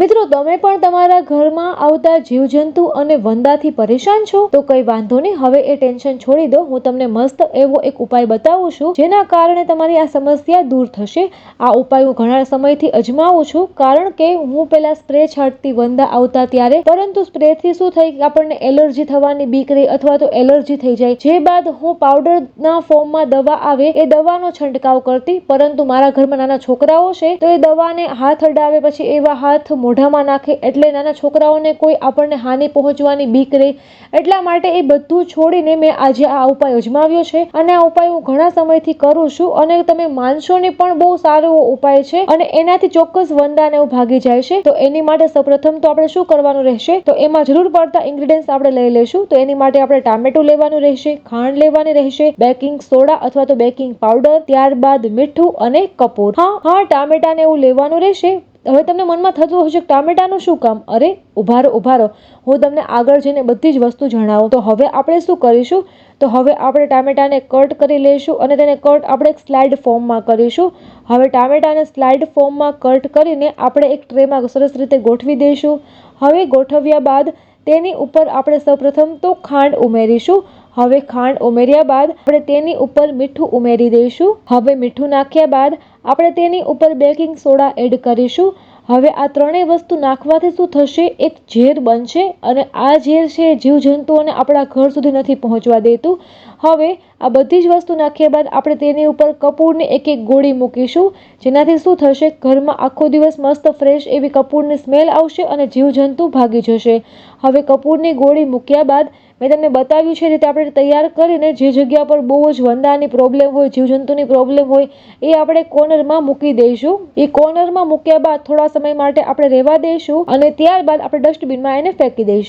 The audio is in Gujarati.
મિત્રો, તમે પણ તમારા ઘરમાં આવતા જીવજંતુ અને વંદાથી પરેશાન છો, તો કઈ વાંધો નહીં. હવે એ ટેન્શન છોડી દો. હું તમને મસ્ત એવો એક ઉપાય બતાવું છું, જેના કારણે તમારી આ સમસ્યા દૂર થશે. આ ઉપાય હું ઘણા સમયથી અજમાવું છું, કારણ કે હું પેલા સ્પ્રે છાંટતી વંદા આવતા ત્યારે, પરંતુ સ્પ્રેથી શું થઈ આપણને એલર્જી થવાની બીક રહી અથવા તો એલર્જી થઈ જાય. જે બાદ હું પાવડરના ફોર્મમાં દવા આવે, એ દવાનો છંટકાવ કરતી, પરંતુ મારા ઘરમાં નાના છોકરાઓ છે, તો એ દવાને હાથ અડાવે પછી એવા હાથ મોઢામાં નાખે એટલે નાના છોકરાઓને કોઈ આપણને હાનિ પહોંચવાની બીક રહે એટલા માટે એ બધું છોડીને મેં આજે આ ઉપાય અજમાવ્યો છે. અને આ ઉપાય હું ઘણા સમયથી કરું છું અને તમે માનશો ને પણ બહુ સારો ઉપાય છે અને એનાથી ચોક્કસ વંદાને એવું ભાગી જાય છે. તો એની માટે સૌપ્રથમ તો આપણે શું કરવાનું રહેશે? તો એમાં જરૂર પડતા ઇન્ગ્રીડિયન્ટ્સ આપણે લઈ લેશું તો એની માટે આપણે ટામેટું લેવાનું રહેશે, ખાંડ લેવાની રહેશે બેકિંગ સોડા અથવા તો બેકિંગ પાવડર ત્યારબાદ મીઠું અને કપૂર. હા હા, ટામેટાને એવું લેવાનું રહેશે. હવે તમને મનમાં થતું હશે ટામેટાનું શું કામ? અરે, ઉભારો રહો ઊભા રહો હું તમને આગળ જઈને બધી જ વસ્તુ જણાવું. તો હવે આપણે શું કરીશું? તો હવે આપણે ટામેટાને કટ કરી લઈશું અને તેને કટ આપણે એક સ્લાઇડ ફોર્મમાં કરીશું. હવે ટામેટાને સ્લાઇડ ફોર્મમાં કટ કરીને આપણે એક ટ્રેમાં સરસ રીતે ગોઠવી દઈશું. હવે ગોઠવ્યા બાદ તેની ઉપર આપણે સૌપ્રથમ તો ખાંડ ઉમેરીશું. હવે ખાંડ ઉમેર્યા બાદ આપણે તેની ઉપર મીઠું ઉમેરી દઈશું. હવે મીઠું નાખ્યા બાદ આપણે તેની ઉપર બેકિંગ સોડા એડ કરીશું. હવે આ ત્રણેય વસ્તુ નાખવાથી શું થશે? એક ઝેર બનશે અને આ ઝેર છે જીવજંતુઓને આપણા ઘર સુધી નથી પહોંચવા દેતું. હવે આ બધી જ વસ્તુ નાખ્યા બાદ આપણે તેની ઉપર કપૂરની એક એક ગોળી મૂકીશું. જેનાથી શું થશે? ઘરમાં આખો દિવસ મસ્ત ફ્રેશ એવી કપૂરની સ્મેલ આવશે અને જીવજંતુ ભાગી જશે. હવે કપૂરની ગોળી મૂક્યા બાદ મેં તમને બતાવ્યું છે રીતે આપણે તૈયાર કરીને જે જગ્યા પર બહુ જ વંદાની પ્રોબ્લેમ હોય, જીવજંતુની પ્રોબ્લેમ હોય, એ આપણે કોર્નરમાં મૂકી દઈશું. એ કોર્નરમાં મૂક્યા બાદ થોડા સમય માટે આપણે રહેવા દઈશું અને ત્યારબાદ આપણે ડસ્ટબિનમાં એને ફેંકી દઈશું.